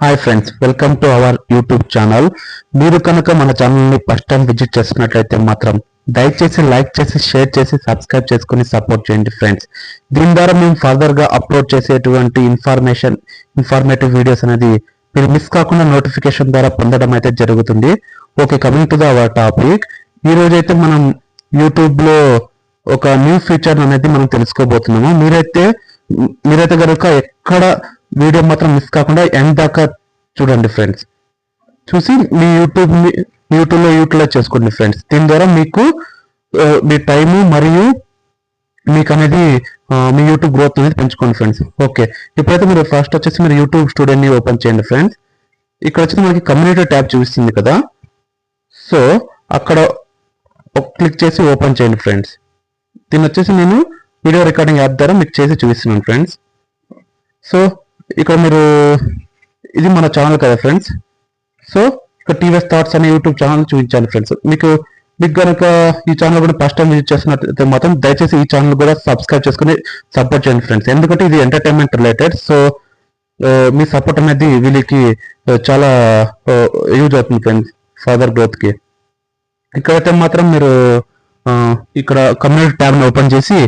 Hi friends welcome to our YouTube channel మీరు కనుక మన ఛానల్ని ఫస్ట్ టైం విజిట్ చేస్తున్నట్లయితే మాత్రం దయచేసి లైక్ చేసి షేర్ చేసి సబ్స్క్రైబ్ చేసుకుని సపోర్ట్ చేయండి ఫ్రెండ్స్ దీని ద్వారా మేము ఫర్దర్గా అప్లోడ్ చేసేటువంటి ఇన్ఫర్మేషన్ ఇన్ఫర్మేటివ్ వీడియోస్ అనేది మీరు మిస్ కాకుండా నోటిఫికేషన్ ద్వారా పొందడం అయితే జరుగుతుంది. Okay coming to the our topic ఈరోజు అయితే మనం యూట్యూబ్లో ఒక న్యూ ఫీచర్ అనేది మనం తెలుసుకోబోతున్నాము. మీరైతే మీరైతే కనుక ఎక్కడ వీడియో మాత్రం మిస్ కాకుండా ఎండ్ దాకా చూడండి ఫ్రెండ్స్ చూసి మీ యూట్యూబ్ మీ యూట్యూబ్లో యూటిలైజ్ చేసుకోండి ఫ్రెండ్స్ దీని ద్వారా మీకు మీ టైము మరియు మీకు అనేది మీ యూట్యూబ్ గ్రోత్ అనేది పెంచుకోండి ఫ్రెండ్స్ ఓకే ఇప్పుడైతే మీరు ఫస్ట్ వచ్చేసి మీరు యూట్యూబ్ స్టూడియోని ఓపెన్ చేయండి ఫ్రెండ్స్ ఇక్కడ వచ్చి మనకి కమ్యూనిటీ ట్యాబ్ చూపిస్తుంది కదా. సో అక్కడ క్లిక్ చేసి ఓపెన్ చేయండి ఫ్రెండ్స్ దీన్ని వచ్చేసి నేను వీడియో రికార్డింగ్ యాప్ ద్వారా మీకు చేసి చూపిస్తున్నాను ఫ్రెండ్స్ సో ఇక్కడ మీరు ఇది మన ఛానల్ కదా ఫ్రెండ్స్ సో ఇక్కడ టీవీఎస్ థాట్స్ అనే యూట్యూబ్ ఛానల్ చూపించాలి ఫ్రెండ్స్ మీకు మీకు కనుక ఈ ఛానల్ కూడా ఫస్ట్ టైం విజిట్ చేస్తున్నట్లయితే మాత్రం దయచేసి ఈ ఛానల్ కూడా సబ్స్క్రైబ్ చేసుకుని సపోర్ట్ చేయండి ఫ్రెండ్స్ ఎందుకంటే ఇది ఎంటర్టైన్మెంట్ రిలేటెడ్ సో మీ సపోర్ట్ అనేది వీళ్ళకి చాలా యూజ్ అవుతుంది ఫ్రెండ్స్ ఫర్దర్ గ్రోత్కి ఇక్కడైతే మాత్రం మీరు ఇక్కడ కమ్యూనిటీ ట్యాబ్ని ఓపెన్ చేసి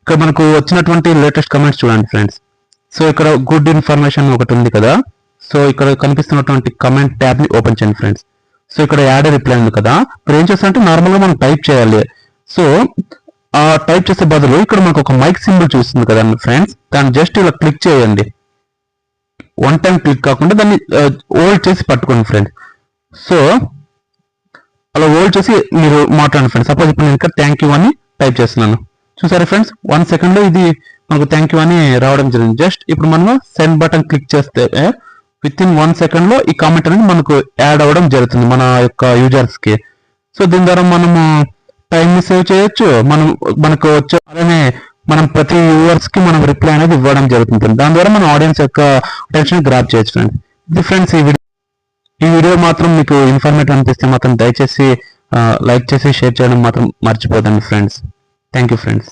ఇక్కడ మనకు వచ్చినటువంటి లేటెస్ట్ కమెంట్స్ చూడండి ఫ్రెండ్స్ సో ఇక్కడ గుడ్ ఇన్ఫర్మేషన్ ఒకటి ఉంది కదా. సో ఇక్కడ కనిపిస్తున్నటువంటి కమెంట్ ట్యాబ్ని ఓపెన్ చేయండి ఫ్రెండ్స్ సో ఇక్కడ యాడ్ రిప్లై ఉంది కదా. ఇప్పుడు ఏం చేస్తారంటే నార్మల్గా మనం టైప్ చేయాలి. సో ఆ టైప్ చేసే బదులు ఇక్కడ మనకు ఒక మైక్ సింబల్ చూస్తుంది కదా ఫ్రెండ్స్ దాన్ని జస్ట్ ఇలా క్లిక్ చేయండి. వన్ టైం క్లిక్ కాకుండా దాన్ని ఓల్డ్ చేసి పట్టుకోండి ఫ్రెండ్స్ సో అలా ఓల్డ్ చేసి మీరు మాట్లాడండి ఫ్రెండ్స్ సపోజ్ ఇప్పుడు నేను ఇక్కడ థ్యాంక్ యూ అని టైప్ చేస్తున్నాను. చూసారా ఫ్రెండ్స్ వన్ సెకండ్లో ఇది మనకు థ్యాంక్ యూ అని రావడం జరిగింది. జస్ట్ ఇప్పుడు మనం సెండ్ బటన్ క్లిక్ చేస్తే విత్ ఇన్ వన్ సెకండ్లో ఈ కామెంట్ అనేది మనకు యాడ్ అవ్వడం జరుగుతుంది మన యొక్క యూజర్స్కి. సో దీని ద్వారా మనము టైం ని సేవ్ చేయొచ్చు. మనం మనకు వచ్చే అలానే మనం ప్రతి యూవర్స్కి మనం రిప్లై అనేది ఇవ్వడం జరుగుతుంది. దాని ద్వారా మన ఆడియన్స్ యొక్క అటెన్షన్ గ్రాప్ చేయొచ్చు ఫ్రెండ్ ఇది ఫ్రెండ్స్ ఈ వీడియో ఈ వీడియో మాత్రం మీకు ఇన్ఫర్మేటివ్ అనిపిస్తే మాత్రం దయచేసి ah, లైక్ చేసి షేర్ చేయడం మాత్రం మర్చిపోదండి ఫ్రెండ్స్ థ్యాంక్ యూ ఫ్రెండ్స్